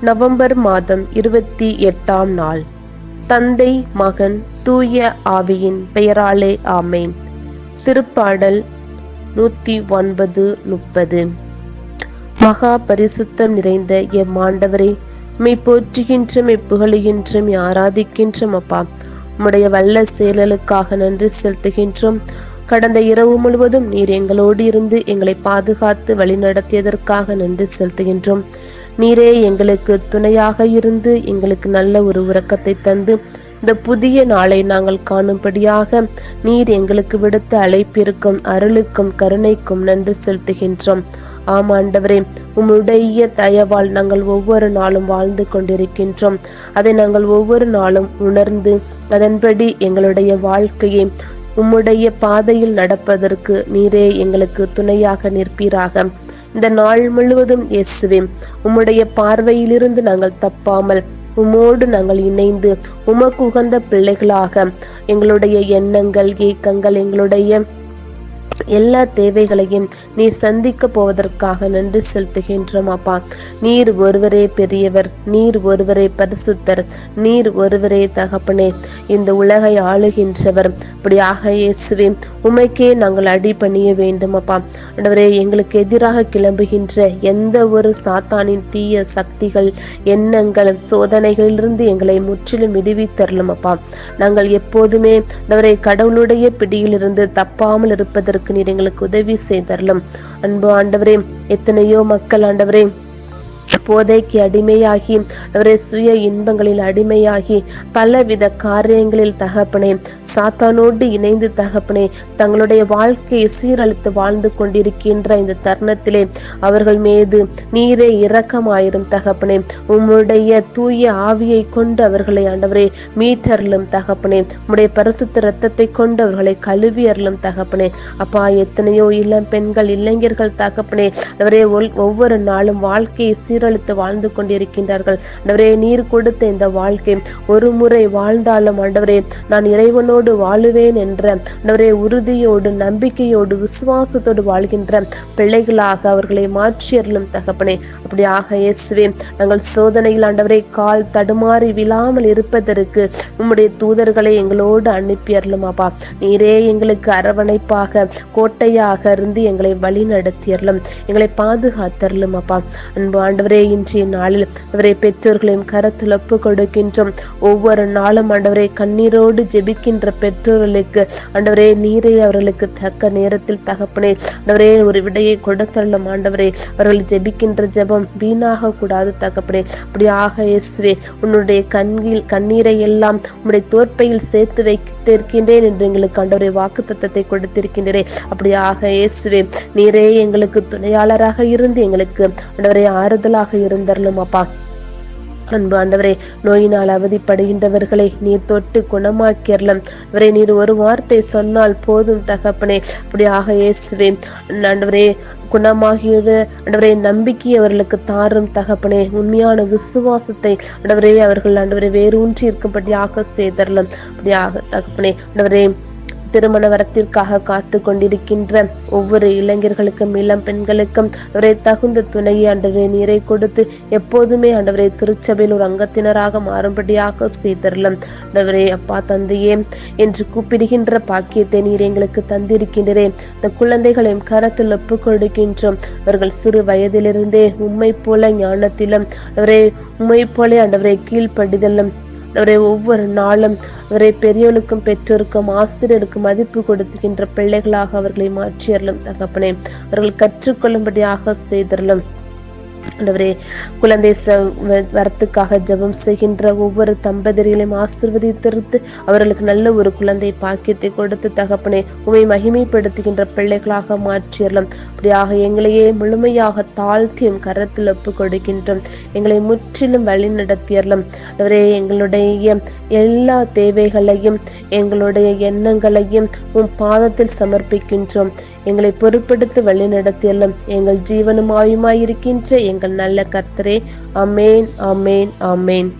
November மாதம் இருபத்தி எட்டாம் நாள். தந்தை மகன் தூய ஆவியின் பெயராலே ஆமேன். திருப்பாடல் நூத்தி ஒன்பது முப்பது. மகா பரிசுத்தம் நிறைந்த எம் ஆண்டவரே மெய் போற்றுகின்ற மெய் புகழுகின்ற ஆராதிக்கின்றோம் அப்பா. உம்முடைய வல்ல செயலலுக்காக நன்றி செலுத்துகின்றோம். கடந்த இரவு முழுவதும் நீர் எங்களோடு இருந்து எங்களை பாதுகாத்து வழிநடத்தியதற்காக நன்றி செலுத்துகின்றோம். நீரே எங்களுக்கு துணையாக இருந்து எங்களுக்கு நல்ல ஒரு உறக்கத்தை தந்து இந்த புதிய நாளை நாங்கள் காணும்படியாக நீர் எங்களுக்கு விடுத்த அழைப்பிற்கும் அருளுக்கும் கருணைக்கும் நன்றி செலுத்துகின்றோம். ஆம் ஆண்டவரே உம்முடைய தயவால் நாங்கள் ஒவ்வொரு நாளும் வாழ்ந்து கொண்டிருக்கின்றோம். அதை நாங்கள் ஒவ்வொரு நாளும் உணர்ந்து அதன்படி எங்களுடைய வாழ்க்கையை உம்முடைய பாதையில் நடப்பதற்கு நீரே எங்களுக்கு துணையாக நிற்பீராக. இந்த நாள் முழுவதும் இயேசுவே உம்முடைய பார்வையிலிருந்து நாங்கள் தப்பாமல் உம்மோடு நாங்கள் இணைந்து உமக்கு உகந்த பிள்ளைகளாக எங்களுடைய எண்ணங்கள் ஏக்கங்கள் எங்களுடைய எல்லா தேவைகளையும் நீர் சந்திக்க போவதற்காக நன்றி செலுத்துகின்றோம் அப்பா. நீர் ஒருவரே பெரியவர் நீர் ஒருவரே பரிசுத்தர் நீர் ஒருவரே தகப்பனே. இந்த உலகை ஆளுகின்றவர் இப்படியாக இயேசுவே உமைக்கே நாங்கள் அடிபணிய வேண்டும் அப்பா. ஆண்டவரே எங்களுக்கு எதிராக கிளம்புகின்ற எந்த ஒரு சாத்தானின் தீய சக்திகள் எண்ணங்கள் சோதனைகளிலிருந்து எங்களை முற்றிலும் விடுவித்தரலும் அப்பா. நாங்கள் எப்போதுமே ஆண்டவரே கடவுளுடைய பிடியிலிருந்து தப்பாமல் இருப்பதற்கு நீர் எங்களுக்கு உதவி செய்தரலும் அன்பு ஆண்டவரே எத்தனையோ மக்கள் ஆண்டவரே. போதைக்கு அடிமையாகி அவரை சுய இன்பங்களில் அடிமையாகி பலவித காரியங்களில் தகப்பனே சாத்தானோடு இணைந்து தகப்பனே தங்களுடைய வாழ்க்கையை சீரழித்து வாழ்ந்து கொண்டிருக்கின்ற இந்த தருணத்திலே அவர்கள் மீது நீரே இரக்கமாயிரும் தகப்பனே. உம்முடைய தூய ஆவியை கொண்டு அவர்களை ஆண்டவரே மீட்டரலும் தகப்பனே. உம்முடைய பரிசுத்த ரத்தத்தை கொண்டு அவர்களை கழுவி அருளும் தகப்பனே. அப்பா எத்தனையோ இளம் பெண்கள் இளைஞர்கள் தகப்பனே அவரே ஒவ்வொரு நாளும் வாழ்க்கையை சீரழித்து வாழ்ந்து கொண்டிருக்கின்றார்கள். ஆண்டவரே நீர் கொடுத்த இந்த வாழ்க்கை ஒரு முறை வாழ்ந்தாலும் ஆண்டவரே நான் இறைவனோடு வாழுவேன் என்ற ஆண்டவரே உறுதியோடு நம்பிக்கையோடு விசுவாசத்தோடு வாழ்கின்ற பிள்ளைகளாக அவர்களை மாற்றியறலும் தகப்பனே. அப்படியாக இயேசுவே நாங்கள் சோதனையில் ஆண்டவரை கால் தடுமாறி விழாமல் இருப்பதற்கு உம்முடைய தூதர்களை எங்களோடு அனுப்பியறலும் அப்பா. நீரே எங்களுக்கு அரவணைப்பாக கோட்டையாக இருந்து எங்களை வழி நடத்தியறலும் எங்களை பாதுகாத்தரலும் அப்பா. அன்பு ஆண்டவரே இன்றைய நாளில் அவரை பெற்றோர்களையும் கரத்தில் ஒப்பு கொடுக்கின்றோம் ஒவ்வொரு நாளும் ஆண்டவரை கண்ணீரோடு ஜெபிக்கின்ற பெற்றோர்களுக்கு ஆண்டவரே நீரை அவர்களுக்கு தக்க நேரத்தில் தகப்பனே ஆண்டவரே ஒரு விடையை கொடுத்தள்ளும் ஆண்டவரே. அவர்கள் ஜெபிக்கின்ற ஜெபம் வீணாக கூடாது தகப்பனே. அப்படியாக இயேசுவே உன்னுடைய கண்ணில் கண்ணீரை எல்லாம் உன்னுடைய தோற்பையில் சேர்த்து வைத்திருக்கின்றேன் என்று எங்களுக்கு ஆண்டவரை வாக்கு தத்தத்தை கொடுத்திருக்கின்றே அப்படியாக இயேசுவே நீரே எங்களுக்கு துணையாளராக இருந்து எங்களுக்கு ஆண்டவரை ஆறுதலாக இருந்தரலும் அப்பா. அன்பு ஆண்டவரே நோயினால் அவதிப்படுகின்றவர்களை நீர் தொட்டு குணமாக்கியறலாம் அவரே நீர் ஒரு வார்த்தை சொன்னால் போதும் தகப்பனே. அப்படியாக இயேசுவே ஆண்டவரே குணமாகியது ஆண்டவரே நம்பிக்கை அவர்களுக்கு தாரும் தகப்பனே. உண்மையான விசுவாசத்தை ஆண்டவரே அவர்கள் ஆண்டவரை வேரூன்றி இருக்கும்படியாக செய்தரலாம். அப்படியாக தகப்பனே ஆண்டவரே திருமண வரத்திற்காக காத்து கொண்டிருக்கின்ற ஒவ்வொரு இளைஞர்களுக்கும் இளம் பெண்களுக்கும் அவரை தகுந்த துணையை ஆண்டவரை நீரை கொடுத்து எப்போதுமே ஆண்டவரை திருச்சபையில் ஒரு அங்கத்தினராக மாறும்படியாக செய்தரலாம். ஆண்டவரே அப்பா தந்தையே என்று கூப்பிடுகின்ற பாக்கியத்தை நீர் எங்களுக்கு தந்திருக்கின்றேன் இந்த குழந்தைகளையும் கரத்தில் ஒப்புக் கொடுக்கின்றோம். அவர்கள் சிறு வயதிலிருந்தே உண்மை போல ஞானத்திலும் அவரை உண்மை போல ஆண்டவரை கீழ்ப்படிதலும். அவரை ஒவ்வொரு நாளும் அவரை பெரியவனுக்கும் பெற்றோருக்கும் ஆசிரியருக்கும் மதிப்பு கொடுத்துகின்ற பிள்ளைகளாக அவர்களை மாற்றியறலும் தகப்பனே. அவர்கள் கற்றுக்கொள்ளும்படியாக செய்தரலும் ஆண்டவரே குழந்தை வரத்துக்காக ஜெபம் செய்கின்ற ஒவ்வொரு தம்பதிகளையும் ஆசிர்வதித்திருத்து அவர்களுக்கு நல்ல ஒரு குழந்தை பாக்கியத்தை கொடுத்து தகப்பனே உமை மகிமைப்படுத்துகின்ற பிள்ளைகளாக மாற்றியறலாம் அப்படியாக எங்களையே முழுமையாக தாழ்த்தியும் கரத்தில் ஒப்பு கொடுக்கின்றோம். எங்களை முற்றிலும் வழி நடத்தியறலாம் அவரே எங்களுடைய எல்லா தேவைகளையும் எங்களுடைய எண்ணங்களையும் உன் பாதத்தில் சமர்ப்பிக்கின்றோம். எங்களை பொருட்படுத்தி வழி நடத்தியெல்லாம் எங்கள் ஜீவனுமாயுமாயிருக்கின்ற எங்கள் நல்ல கர்த்தரே. அமேன் அமேன் அமேன்.